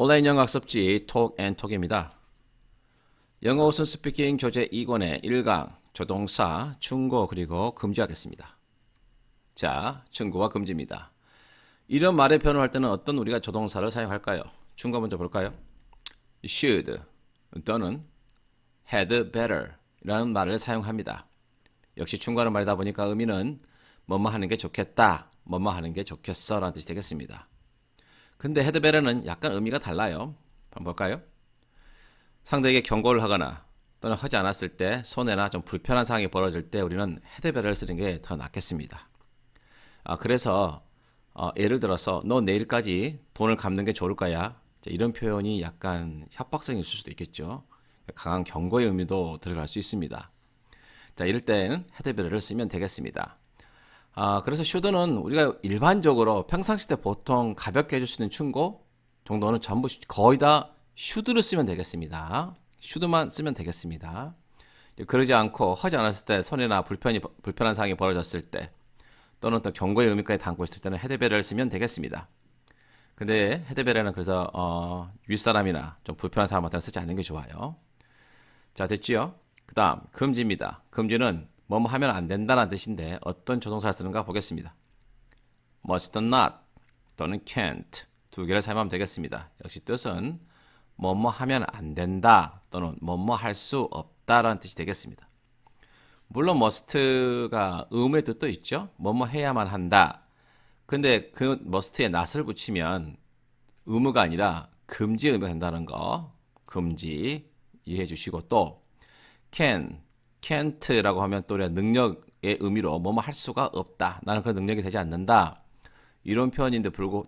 온라인 영어 학습지 톡앤톡입니다. 영어 우선 스피킹 교재 2권의 1강 조동사, 충고 그리고 금지하겠습니다. 자, 충고와 금지입니다. 이런 말의 변을 할 때는 어떤 우리가 조동사를 사용할까요? 충고 먼저 볼까요? should 또는 had better 이라는 말을 사용합니다. 역시 충고하는 말이다 보니까 의미는 뭐뭐 하는 게 좋겠다, 뭐뭐 하는 게 좋겠어 라는 뜻이 되겠습니다. 근데 better는 약간 의미가 달라요. 한번 볼까요? 상대에게 경고를 하거나 또는 하지 않았을 때 손해나 좀 불편한 상황이 벌어질 때 우리는 better를 쓰는 게 더 낫겠습니다. 아, 그래서 어, 예를 들어서 너 내일까지 돈을 갚는 게 좋을 거야. 자, 이런 표현이 약간 협박성이 있을 수도 있겠죠. 강한 경고의 의미도 들어갈 수 있습니다. 자, 이럴 때는 better를 쓰면 되겠습니다. 아, 그래서 should는 우리가 일반적으로 평상시 때 보통 가볍게 해줄 수 있는 충고 정도는 전부 거의 다 should를 쓰면 되겠습니다. should만 쓰면 되겠습니다. 그러지 않고 하지 않았을 때 손해나 불편이 불편한 상황이 벌어졌을 때 또는 또 경고의 의미까지 담고 있을 때는 헤드베를 쓰면 되겠습니다. 근데 헤드베레는 그래서 어, 윗사람이나 좀 불편한 사람한테는 쓰지 않는 게 좋아요. 자 됐지요? 그 다음 금지입니다. 금지는 뭐뭐 하면 안 된다는 뜻인데 어떤 조동사를 쓰는가 보겠습니다. must not 또는 can't 두 개를 사용하면 되겠습니다. 역시 뜻은 뭐뭐 하면 안 된다 또는 뭐뭐 할 수 없다라는 뜻이 되겠습니다. 물론 must가 의무의 뜻도 있죠. 뭐뭐 해야만 한다. 근데 그 must에 not을 붙이면 의무가 아니라 금지 의미가 된다는 거 금지 이해해 주시고 또 can, can't라고 하면 또 우리가 능력의 의미로 뭐뭐 할 수가 없다. 나는 그런 능력이 되지 않는다. 이런 표현인데 불구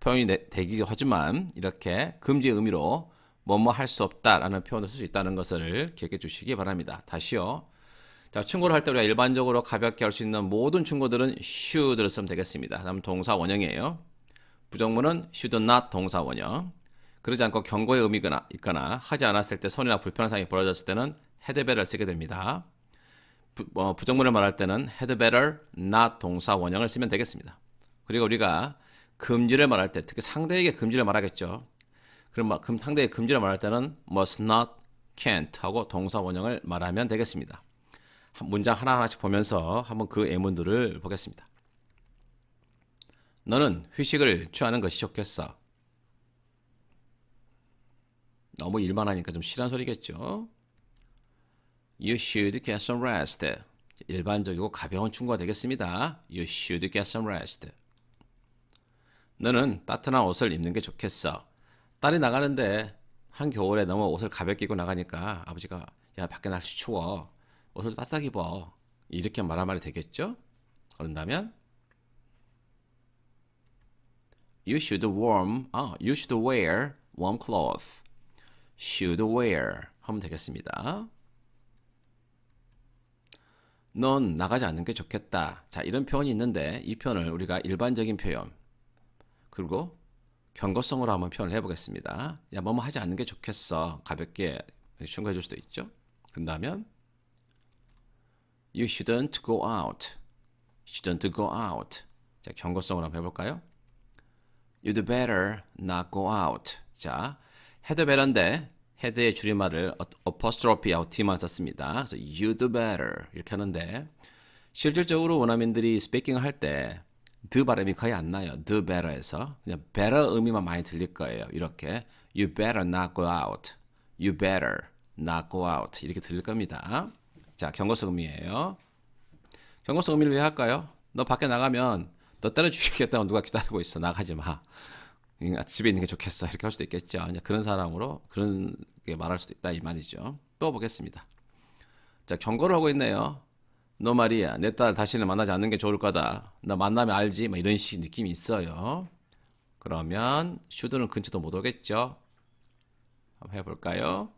표현이 되기 하지만 이렇게 금지 의미로 뭐뭐 할 수 없다라는 표현을 쓸 수 있다는 것을 기억해 주시기 바랍니다. 다시요. 자, 충고를 할 때 우리가 일반적으로 가볍게 할 수 있는 모든 충고들은 should를 쓰면 되겠습니다. 다음 동사 원형이에요. 부정문은 should not 동사 원형. 그러지 않고 경고의 의미가 있거나 하지 않았을 때 손해나 불편한 상황이 벌어졌을 때는 had better를 쓰게 됩니다. 부, 어, 부정문을 말할 때는 had better not 동사 원형을 쓰면 되겠습니다. 그리고 우리가 금지를 말할 때 특히 상대에게 금지를 말하겠죠. 그럼 금 상대의 금지를 말할 때는 must not, can't 하고 동사 원형을 말하면 되겠습니다. 문장 하나하나씩 보면서 한번 그 예문들을 보겠습니다. 너는 휴식을 취하는 것이 좋겠어. 너무 일만 하니까 좀 싫은 소리겠죠. You should get some rest. 일반적이고 가벼운 충고가 되겠습니다. You should get some rest. 너는 따뜻한 옷을 입는 게 좋겠어. 딸이 나가는데 한겨울에 너무 옷을 가볍게 입고 나가니까 아버지가 야 밖에 날씨 추워 옷을 따뜻하게 입어 이렇게 말할 말이 되겠죠? 그런다면 You should warm, 아, you should wear warm clothes. should wear 하면 되겠습니다. 넌 나가지 않는 게 좋겠다. 자, 이런 표현이 있는데 이 표현을 우리가 일반적인 표현 그리고 경고성으로 한번 표현을 해보겠습니다. 야, 뭐뭐 하지 않는 게 좋겠어. 가볍게 충고해 줄 수도 있죠. 그런다면 You shouldn't go out. Shouldn't go out. 자, 경고성으로 한번 해볼까요? You'd better not go out. 자, had better인데 had의 줄임말을 apostrophe하고 t만 썼습니다. 그래서 you'd better 이렇게 하는데 실질적으로 원어민들이 스피킹을 할때 the 발음이 거의 안 나요. the better에서 그냥 better 의미만 많이 들릴 거예요. 이렇게 you better not go out. you better not go out 이렇게 들릴 겁니다. 자, 경고성 의미예요. 경고성 의미를 왜 할까요? 너 밖에 나가면 너 때려 죽이겠다고 누가 기다리고 있어. 나가지 마. 집에 있는 게 좋겠어. 이렇게 할 수도 있겠죠. 그런 사람으로 그런 게 말할 수도 있다 이 말이죠. 또 보겠습니다. 자, 경고를 하고 있네요. 너 말이야. 내 딸 다시는 만나지 않는 게 좋을 거다. 나 만나면 알지. 막 이런 식 느낌이 있어요. 그러면 슈드는 근처도 못 오겠죠. 한번 해볼까요?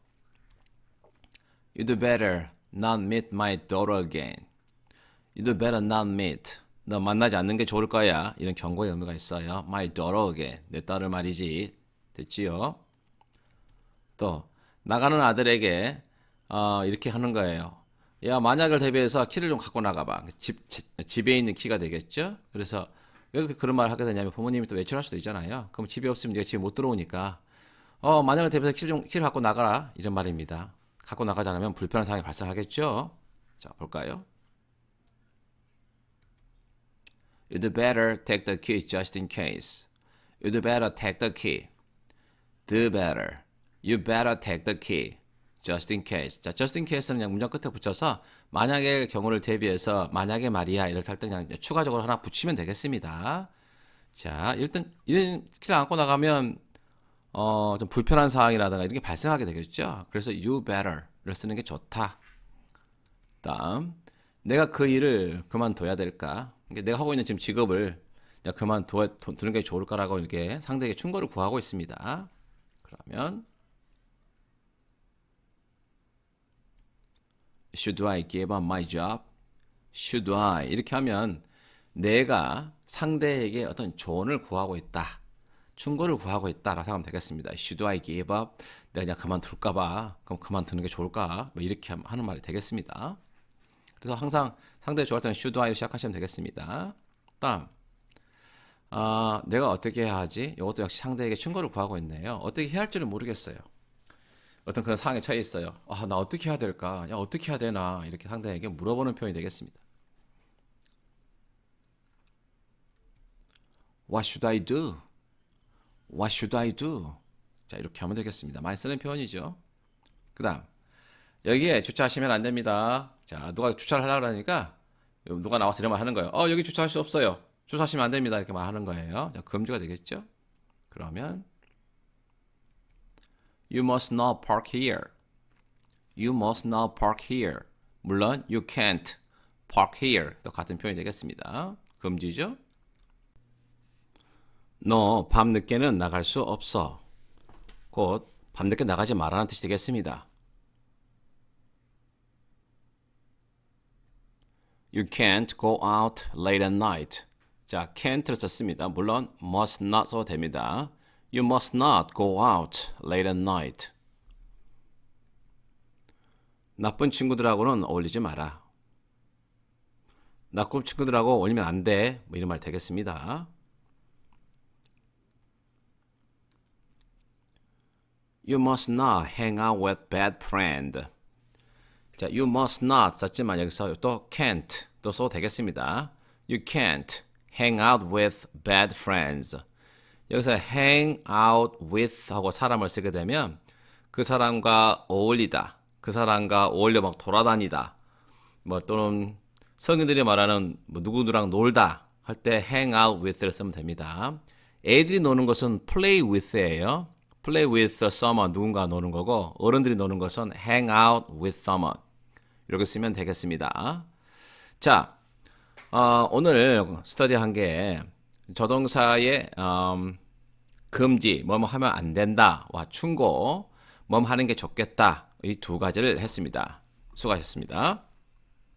You'd better not meet my daughter again. You'd better not meet. 너 만나지 않는 게 좋을 거야. 이런 경고의 의미가 있어요. My daughter again. 내 딸을 말이지. 됐지요? 또 나가는 아들에게 어, 이렇게 하는 거예요. 야 만약을 대비해서 키를 좀 갖고 나가봐. 집, 집에 있는 키가 되겠죠? 그래서 왜 그런 말을 하게 되냐면 부모님이 또 외출할 수도 있잖아요. 그럼 집에 없으면 내가 집에 못 들어오니까 어, 만약을 대비해서 키를, 좀, 키를 갖고 나가라. 이런 말입니다. 갖고 나가지 않으면 불편한 상황이 발생하겠죠? 자, 볼까요? You'd better take the key just in case. You'd better take the key. The better. You better take the key. Just in case. 자, just in case는 그냥 문장 끝에 붙여서 만약의 경우를 대비해서 만약에 말이야 이럴 때 그냥 추가적으로 하나 붙이면 되겠습니다. 자, 일단 이런 키를 안고 나가면 어, 좀 불편한 상황이라든가 이런 게 발생하게 되겠죠. 그래서 you better를 쓰는 게 좋다. 다음, 내가 그 일을 그만둬야 될까? 내가 하고 있는 지금 직업을 그만두는 게 좋을까라고 이렇게 상대에게 충고를 구하고 있습니다. 그러면 Should I give up my job? Should I? 이렇게 하면 내가 상대에게 어떤 조언을 구하고 있다. 충고를 구하고 있다라고 생각하면 되겠습니다. Should I give up? 내가 그냥 그만둘까봐. 그럼 그만두는 게 좋을까? 뭐 이렇게 하는 말이 되겠습니다. 그래서 항상 상대 좋아할 때는 should I로 시작하시면 되겠습니다. 다음, 아, 내가 어떻게 해야 하지? 이것도 역시 상대에게 충고를 구하고 있네요. 어떻게 해야 할지를 모르겠어요. 어떤 그런 상황에 처해 있어요. 아, 나 어떻게 해야 될까? 야, 어떻게 해야 되나? 이렇게 상대에게 물어보는 표현이 되겠습니다. What should I do? What should I do? 자, 이렇게 하면 되겠습니다. 많이 쓰는 표현이죠. 그 다음, 여기에 주차하시면 안 됩니다. 자, 누가 주차를 하려고 하니까 누가 나와서 이런 말 하는 거예요. 어, 여기 주차할 수 없어요. 주차하시면 안 됩니다. 이렇게 말하는 거예요. 자, 금지가 되겠죠? 그러면 You must not park here. You must not park here. 물론 you can't park here. 또 같은 표현이 되겠습니다. 금지죠? 너 밤늦게는 나갈 수 없어. 곧 밤늦게 나가지 말라는 뜻이 되겠습니다. You can't go out late at night. 자, can't를 썼습니다. 물론 must not 써도 됩니다. You must not go out late at night. 나쁜 친구들하고는 어울리지 마라. 나쁜 친구들하고 어울리면 안 돼. 뭐 이런 말 되겠습니다. You must not hang out with bad friend. 자, you must not 썼지만 여기서 또 can't 또 써도 되겠습니다. You can't hang out with bad friends. 여기서 hang out with 하고 사람을 쓰게 되면 그 사람과 어울리다, 그 사람과 어울려 막 돌아다니다, 뭐 또는 성인들이 말하는 뭐 누구누구랑 놀다 할 때 hang out with를 쓰면 됩니다. 애들이 노는 것은 play with예요. play with someone 누군가 노는 거고 어른들이 노는 것은 hang out with someone 이렇게 쓰면 되겠습니다. 자, 어, 오늘 스터디 한 게 조동사의 음, 금지, 뭐뭐 하면 안 된다와 충고, 뭐 하는 게 좋겠다 이 두 가지를 했습니다. 수고하셨습니다.